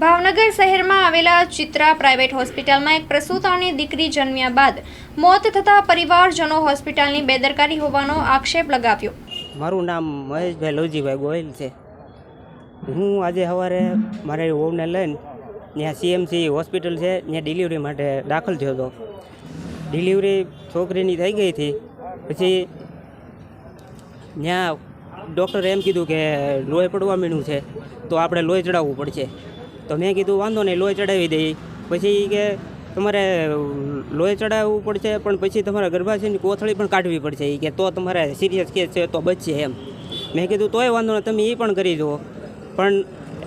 ભાવનગર શહેરમાં આવેલા ચિત્રા પ્રાઇવેટ હોસ્પિટલમાં એક પ્રસૂતાની દીકરી જન્મ્યા બાદ મોત થતાં પરિવારજનો હોસ્પિટલની બેદરકારી હોવાનો આક્ષેપ લગાવ્યો. મારું નામ મહેશભાઈ લવજીભાઈ ગોયલ છે. હું આજે સવારે મારી વહુને લઈને ત્યાં સીએમસી હોસ્પિટલ છે, ત્યાં ડિલિવરી માટે દાખલ થયો હતો. ડિલિવરી છોકરીની થઈ ગઈ હતી. પછી ત્યાં ડૉક્ટરે એમ કીધું કે લોહી પડવા મીણું છે, તો આપણે લોહી ચડાવવું પડશે. તો મેં કીધું, વાંધો નહીં, લોહી ચડાવી દઈએ પછી કે, તમારે લોહી ચડાવવું પડશે, પણ પછી તમારે ગર્ભાશયની કોથળી પણ કાઢવી પડશે. એ કે, તો તમારે સિરિયસ કેસ છે, તો બચશે એમ. મેં કીધું, તોય વાંધો નહીં, તમે એ પણ કરી જુઓ. પણ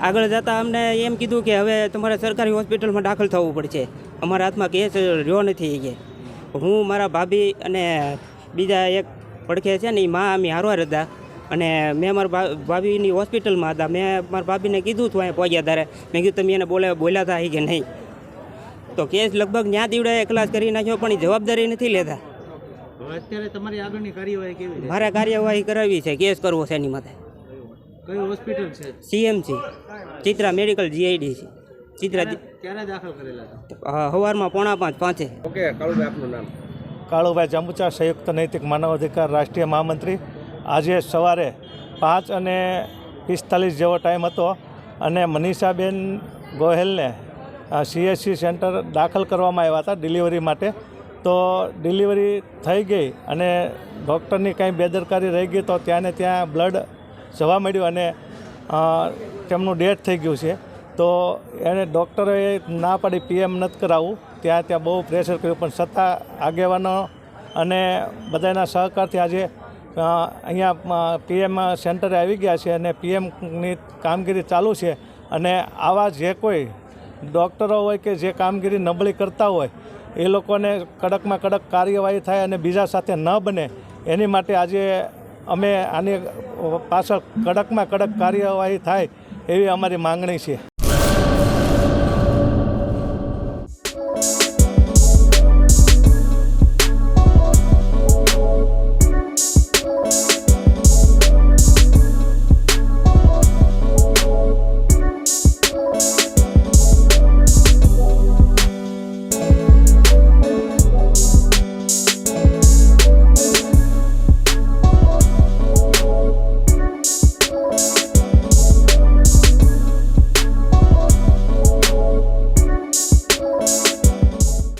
આગળ જતાં અમને એમ કીધું કે, હવે તમારે સરકારી હોસ્પિટલમાં દાખલ થવું પડશે. અમારા હાથમાં કેસ રહ્યો નથી કે. હું, મારા ભાભી અને બીજા એક પડખે છે ને એ મા, અમે હારવાર હતા. અને મેં મારા ભાભીની હોસ્પિટલમાં હતા. મેં મારા ભાભીને કીધું હતું અહીંયા પહોંચ્યા ત્યારે. મેં કીધું તમે એને બોલે બોલ્યા હતા કે નહીં? તો કેસ લગભગ ન્યા દીવડાએ ક્લાસ કરી નાખ્યો પણ એ જવાબદારી નથી લેતા. અત્યારે તમારી આગળની કાર્યવાહી કેવી મારે કાર્યવાહી કરાવી છે. કેસ કરવો છે એની માથે. કઈ હોસ્પિટલ છે? સીએમસી ચિત્રા મેડિકલ જીઆઈડી છે. ચિત્રા ક્યારે દાખલ કરેલા હતા? સવારમાં પોણા પાંચ પાંચે. ઓકે કાળુભાઈ આપનું નામ. કાળુભાઈ જંબુચા સંયુક્ત નૈતિક માનવ અધિકાર રાષ્ટ્રીય મહામંત્રી. આજે સવારે પાંચ અને પિસ્તાલીસ જેવો ટાઈમ હતો અને મનીષાબેન ગોહેલને સીએસસી સેન્ટર દાખલ કરવામાં આવ્યા હતા ડિલિવરી માટે. તો ડિલિવરી થઈ ગઈ અને ડૉક્ટરની કંઈ બેદરકારી રહી ગઈ તો ત્યાં ને ત્યાં બ્લડ જવા મળ્યું અને તેમનું ડેથ થઈ ગયું છે. તો એને ડૉક્ટરે ના પાડી પીએમ નથી કરાવવું. ત્યાં ત્યાં બહુ પ્રેશર કર્યું, પણ છતાં આગેવાનો અને બધાના સહકારથી આજે અહીંયા પીએમ સેન્ટરે આવી ગયા છે અને પીએમની કામગીરી ચાલુ છે. અને આવા જે કોઈ ડૉક્ટરો હોય કે જે કામગીરી નબળી કરતા હોય, એ લોકોને કડકમાં કડક કાર્યવાહી થાય અને બીજા સાથે ન બને, એની માટે આજે અમે આની પાછળ કડકમાં કડક કાર્યવાહી થાય એવી અમારી માંગણી છે.